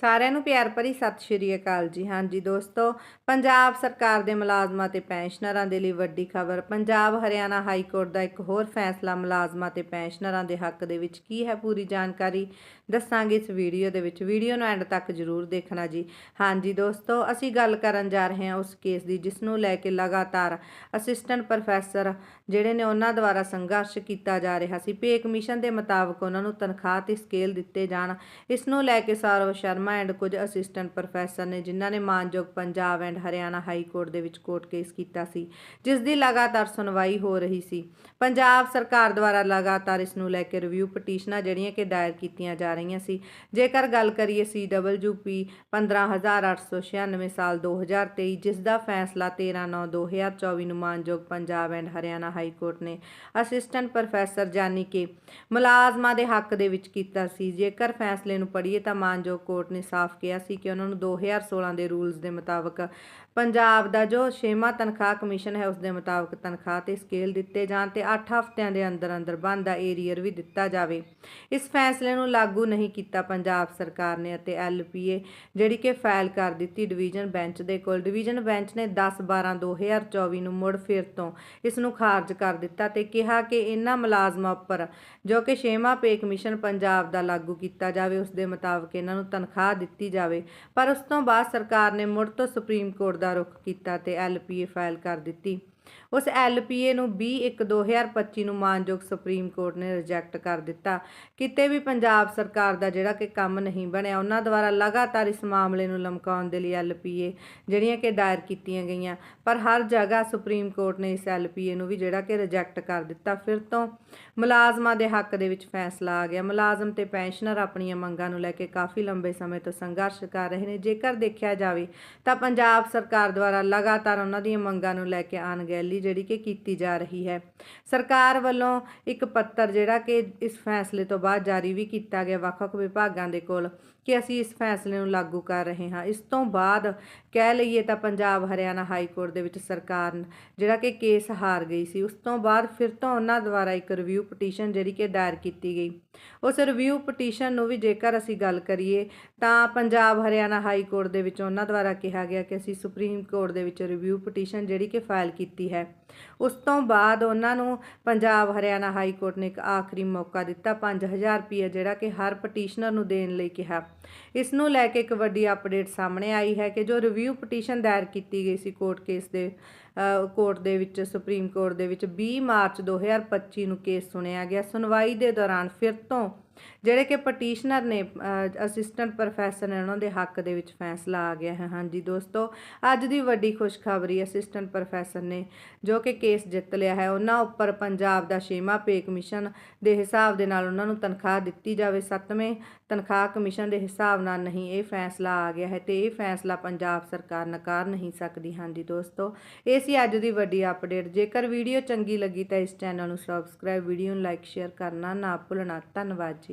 ਸਾਰਿਆਂ ਨੂੰ ਪਿਆਰ ਭਰੀ ਸਤਿ ਸ਼੍ਰੀ ਅਕਾਲ ਜੀ। ਹਾਂਜੀ ਦੋਸਤੋ, ਪੰਜਾਬ ਸਰਕਾਰ ਦੇ ਮੁਲਾਜ਼ਮਾਂ ਤੇ ਪੈਨਸ਼ਨਰਾਂ ਦੇ ਲਈ ਵੱਡੀ ਖਬਰ। ਪੰਜਾਬ ਹਰਿਆਣਾ ਹਾਈ ਕੋਰਟ ਦਾ ਇੱਕ ਹੋਰ ਫੈਸਲਾ ਮੁਲਾਜ਼ਮਾਂ ਤੇ ਪੈਨਸ਼ਨਰਾਂ ਦੇ ਹੱਕ ਦੇ ਵਿੱਚ ਕੀ ਹੈ ਪੂਰੀ ਜਾਣਕਾਰੀ ਦੱਸਾਂਗੇ ਇਸ ਵੀਡੀਓ ਦੇ ਵਿੱਚ। ਵੀਡੀਓ ਨੂੰ ਐਂਡ ਤੱਕ ਜ਼ਰੂਰ ਦੇਖਣਾ ਜੀ। ਹਾਂਜੀ ਦੋਸਤੋ, ਅਸੀਂ ਗੱਲ ਕਰਨ ਜਾ ਰਹੇ ਹਾਂ ਉਸ ਕੇਸ ਦੀ, ਜਿਸ ਨੂੰ ਲੈ ਕੇ ਲਗਾਤਾਰ ਅਸਿਸਟੈਂਟ ਪ੍ਰੋਫੈਸਰ ਜਿਹੜੇ ਨੇ ਉਹਨਾਂ ਦੁਆਰਾ ਸੰਘਰਸ਼ ਕੀਤਾ ਜਾ ਰਿਹਾ ਸੀ। ਪੇ ਕਮਿਸ਼ਨ ਦੇ ਮੁਤਾਬਕ ਉਹਨਾਂ ਨੂੰ ਤਨਖਾਹ ਤੇ ਸਕੇਲ ਦਿੱਤੇ ਜਾਣ। ਇਸ ਨੂੰ ਲੈ ਕੇ ਸੌਰਵ ਸ਼ਰਮਾ ਐਂਡ ਕੁਝ ਅਸਿਸਟੈਂਟ ਪ੍ਰੋਫੈਸਰ ਨੇ, ਜਿਨ੍ਹਾਂ ਨੇ ਮਾਨਯੋਗ Punjab and Haryana high court ਦੇ ਵਿੱਚ ਕੋਰਟ ਕੇਸ ਕੀਤਾ ਸੀ, ਜਿਸ ਦੀ ਲਗਾਤਾਰ ਸੁਣਵਾਈ ਹੋ ਰਹੀ ਸੀ। ਪੰਜਾਬ ਸਰਕਾਰ ਦੁਆਰਾ ਲਗਾਤਾਰ ਇਸ ਨੂੰ ਲੈ ਕੇ ਰਿਵਿਊ ਪਟੀਸ਼ਨਾਂ ਜਿਹੜੀਆਂ ਕਿ ਦਾਇਰ ਕੀਤੀਆਂ ਜਾ ਰਹੀਆਂ ਸੀ, ਜੇਕਰ ਗੱਲ ਕਰੀਏ CWP 15896 ਸਾਲ 2023 ਜਿਸ ਦਾ ਫੈਸਲਾ 13/9/2024 ਨੂੰ ਮਾਨਯੋਗ Punjab and Haryana high court ਨੇ ਅਸਿਸਟੈਂਟ ਪ੍ਰੋਫੈਸਰ ਜਾਨੀ ਕਿ ਮੁਲਾਜ਼ਮਾਂ ਦੇ ਹੱਕ ਦੇ ਵਿੱਚ ਕੀਤਾ ਸੀ, ਜੇਕਰ ਫੈਸਲੇ ਨੂੰ ਪੜ੍ਹੀਏ ਤਾਂ ਮਾਨਯੋਗ ਕੋਰਟ ਨੇ ਸਾਫ਼ ਕਿਹਾ ਸੀ ਕਿ ਉਹਨਾਂ ਨੂੰ 2016 ਦੇ ਰੂਲਸ ਦੇ ਮੁਤਾਬਕ ਪੰਜਾਬ ਦਾ ਜੋ ਛੇਵਾਂ ਤਨਖਾਹ ਕਮਿਸ਼ਨ ਹੈ ਉਸ ਦੇ ਮੁਤਾਬਕ ਤਨਖਾਹ ਤੇ ਸਕੇਲ ਦਿੱਤੇ ਜਾਣ ਤੇ 8 ਹਫ਼ਤਿਆਂ ਦੇ ਅੰਦਰ ਅੰਦਰ ਬਣਦਾ ਏਰੀਅਰ ਵੀ ਦਿੱਤਾ ਜਾਵੇ। ਇਸ ਫੈਸਲੇ ਨੂੰ ਲਾਗੂ ਨਹੀਂ ਕੀਤਾ ਪੰਜਾਬ ਸਰਕਾਰ ਨੇ ਅਤੇ ਐਲਪੀਏ, ਜਿਹੜੀ ਕਿ ਫਾਈਲ ਕਰ ਦਿੱਤੀ ਡਿਵੀਜ਼ਨ ਬੈਂਚ ਦੇ ਕੋਲ। ਡਿਵੀਜ਼ਨ ਬੈਂਚ ਨੇ 10 12 2024 ਨੂੰ ਮੁੜ ਫਿਰ ਤੋਂ ਇਸ ਨੂੰ ਖਾਰਜ ਕਰ ਦਿੱਤਾ ਤੇ ਕਿਹਾ ਕਿ ਇਹਨਾਂ ਮੁਲਾਜ਼ਮਾਂ ਉੱਪਰ ਜੋ ਕਿ ਛੇਵਾਂ ਪੇ ਕਮਿਸ਼ਨ ਪੰਜਾਬ ਦਾ ਲਾਗੂ ਕੀਤਾ ਜਾਵੇ, ਉਸ ਦੇ ਮੁਤਾਬਕ ਇਹਨਾਂ ਨੂੰ ਤਨਖਾਹ ਦਿੱਤੀ ਜਾਵੇ। ਪਰ ਉਸ ਤੋਂ ਬਾਅਦ ਸਰਕਾਰ ਨੇ ਮੁੜ ਤੋਂ ਸੁਪਰੀਮ ਕੋਰਟ ਦਾ ਰੁਖ ਕੀਤਾ ਤੇ ਐਲਪੀਏ ਫਾਈਲ ਕਰ ਦਿੱਤੀ। ਉਸ ਐਲਪੀਏ ਨੂੰ 20/1/2025 ਨੂੰ ਮਾਨਯੋਗ ਸੁਪਰੀਮ ਕੋਰਟ ਨੇ ਰਿਜੈਕਟ ਕਰ ਦਿੱਤਾ। ਕਿਤੇ ਵੀ ਪੰਜਾਬ ਸਰਕਾਰ ਦਾ ਜਿਹੜਾ ਕਿ ਕੰਮ ਨਹੀਂ ਬਣਿਆ, ਉਹਨਾਂ ਦੁਆਰਾ ਲਗਾਤਾਰ ਇਸ ਮਾਮਲੇ ਨੂੰ ਲਮਕਾਉਣ ਦੇ ਲਈ ਐਲਪੀਏ ਜਿਹੜੀਆਂ ਕਿ ਦਾਇਰ ਕੀਤੀਆਂ ਗਈਆਂ। ਪਰ ਹਰ ਜਗ੍ਹਾ ਸੁਪਰੀਮ ਕੋਰਟ ਨੇ ਇਸ ਐਲਪੀਏ ਨੂੰ ਵੀ ਜਿਹੜਾ ਕਿ ਰਿਜੈਕਟ ਕਰ ਦਿੱਤਾ। ਫਿਰ ਤੋਂ ਮੁਲਾਜ਼ਮਾਂ ਦੇ ਹੱਕ ਦੇ ਵਿੱਚ ਫੈਸਲਾ ਆ ਗਿਆ। ਮੁਲਾਜ਼ਮ ਤੇ ਪੈਨਸ਼ਨਰ ਆਪਣੀਆਂ ਮੰਗਾਂ ਨੂੰ ਲੈ ਕੇ ਕਾਫੀ ਲੰਬੇ ਸਮੇਂ ਤੋਂ ਸੰਘਰਸ਼ ਕਰ ਰਹੇ ਨੇ। ਜੇਕਰ ਦੇਖਿਆ ਜਾਵੇ ਤਾਂ ਪੰਜਾਬ ਸਰਕਾਰ ਦੁਆਰਾ ਲਗਾਤਾਰ ਉਹਨਾਂ ਦੀਆਂ ਮੰਗਾਂ ਨੂੰ ਲੈ ਕੇ ਅਣਗਹਿਲੀ ਜਿਹੜੀ ਕਿ ਕੀਤੀ ਜਾ ਰਹੀ ਹੈ। ਸਰਕਾਰ ਵੱਲੋਂ ਇੱਕ ਪੱਤਰ ਜਿਹੜਾ ਕਿ ਇਸ ਫੈਸਲੇ ਤੋਂ ਬਾਅਦ ਜਾਰੀ ਵੀ ਕੀਤਾ ਗਿਆ ਵੱਖ-ਵੱਖ ਵਿਭਾਗਾਂ ਦੇ ਕੋਲ। ਕਿ ਅਸੀਂ ਇਸ ਫੈਸਲੇ ਨੂੰ ਲਾਗੂ ਕਰ ਰਹੇ ਹਾਂ। ਇਸ ਤੋਂ ਬਾਅਦ ਕਹਿ ਲਈਏ ਤਾਂ ਪੰਜਾਬ ਹਰਿਆਣਾ ਹਾਈ ਕੋਰਟ ਦੇ ਵਿੱਚ ਸਰਕਾਰ ਜਿਹੜਾ ਕਿ ਕੇਸ ਹਾਰ ਗਈ ਸੀ, ਉਸ ਤੋਂ ਬਾਅਦ ਫਿਰ ਤੋਂ ਉਹਨਾਂ ਦੁਆਰਾ ਇੱਕ ਰਿਵਿਊ ਪਟੀਸ਼ਨ ਜਿਹੜੀ ਕਿ ਦਾਇਰ ਕੀਤੀ ਗਈ। ਉਸ ਰਿਵਿਊ ਪਟੀਸ਼ਨ ਨੂੰ ਵੀ ਜੇਕਰ ਅਸੀਂ ਗੱਲ ਕਰੀਏ ਤਾਂ ਪੰਜਾਬ ਹਰਿਆਣਾ ਹਾਈ ਕੋਰਟ ਦੇ ਵਿੱਚ ਉਹਨਾਂ ਦੁਆਰਾ ਕਿਹਾ ਗਿਆ ਕਿ ਅਸੀਂ ਸੁਪਰੀਮ ਕੋਰਟ ਦੇ ਵਿੱਚ ਰਿਵਿਊ ਪਟੀਸ਼ਨ ਜਿਹੜੀ ਕਿ ਫਾਈਲ ਕੀਤੀ ਹੈ। ਉਸ ਤੋਂ ਬਾਅਦ ਉਹਨਾਂ ਨੂੰ ਪੰਜਾਬ ਹਰਿਆਣਾ ਹਾਈ ਕੋਰਟ ਨੇ ਇੱਕ ਆਖਰੀ ਮੌਕਾ ਦਿੱਤਾ 5000 ਰੁਪਏ ਜਿਹੜਾ ਕਿ ਹਰ ਪਟੀਸ਼ਨਰ ਨੂੰ ਦੇਣ ਲਈ ਕਿਹਾ। ਇਸ ਨੂੰ ਲੈ ਕੇ ਇੱਕ ਵੱਡੀ ਅਪਡੇਟ ਸਾਹਮਣੇ ਆਈ ਹੈ ਕਿ ਜੋ ਰਿਵਿਊ ਪਟੀਸ਼ਨ ਦਾਇਰ ਕੀਤੀ ਗਈ ਸੀ ਕੋਰਟ ਕੇਸ ਦੇ ਕੋਰਟ ਦੇ ਵਿੱਚ, ਸੁਪਰੀਮ ਕੋਰਟ ਦੇ ਵਿੱਚ 20 ਮਾਰਚ 2025 ਨੂੰ ਕੇਸ ਸੁਣਿਆ ਗਿਆ। ਸੁਣਵਾਈ ਦੇ ਦੌਰਾਨ ਫਿਰ ਤੋਂ ਜਿਹੜੇ ਕਿ ਪਟੀਸ਼ਨਰ ਨੇ ਅਸਿਸਟੈਂਟ ਪ੍ਰੋਫੈਸਰ ਨੇ ਉਹਨਾਂ ਦੇ ਹੱਕ ਦੇ ਵਿੱਚ ਫੈਸਲਾ ਆ ਗਿਆ ਹੈ। ਹਾਂਜੀ ਦੋਸਤੋ, ਅੱਜ ਦੀ ਵੱਡੀ ਖੁਸ਼ਖਬਰੀ ਅਸਿਸਟੈਂਟ ਪ੍ਰੋਫੈਸਰ ਨੇ ਜੋ ਕਿ ਕੇਸ ਜਿੱਤ ਲਿਆ ਹੈ, ਉਹਨਾਂ ਉੱਪਰ ਪੰਜਾਬ ਦਾ ਛੇਵਾਂ ਪੇ ਕਮਿਸ਼ਨ ਦੇ ਹਿਸਾਬ ਦੇ ਨਾਲ ਉਹਨਾਂ ਨੂੰ ਤਨਖਾਹ ਦਿੱਤੀ ਜਾਵੇ। ਸੱਤਵੇਂ ਤਨਖਾਹ ਕਮਿਸ਼ਨ ਦੇ ਹਿਸਾਬ ਨਾਲ ਨਹੀਂ, ਇਹ ਫੈਸਲਾ ਆ ਗਿਆ ਹੈ ਤੇ ਇਹ ਫੈਸਲਾ ਪੰਜਾਬ ਸਰਕਾਰ ਨਕਾਰ ਨਹੀਂ ਸਕਦੀ। ਹਾਂਜੀ ਦੋਸਤੋ, ਇਹ ਸੀ ਅੱਜ ਦੀ ਵੱਡੀ ਅਪਡੇਟ ਜੇਕਰ ਵੀਡੀਓ ਚੰਗੀ ਲੱਗੀ ਤਾਂ ਇਸ ਚੈਨਲ ਨੂੰ ਸਬਸਕ੍ਰਾਈਬ ਵੀਡੀਓ ਨੂੰ ਲਾਈਕ ਸ਼ੇਅਰ ਕਰਨਾ ਨਾ ਭੁੱਲਣਾ। ਧੰਨਵਾਦ ਜੀ।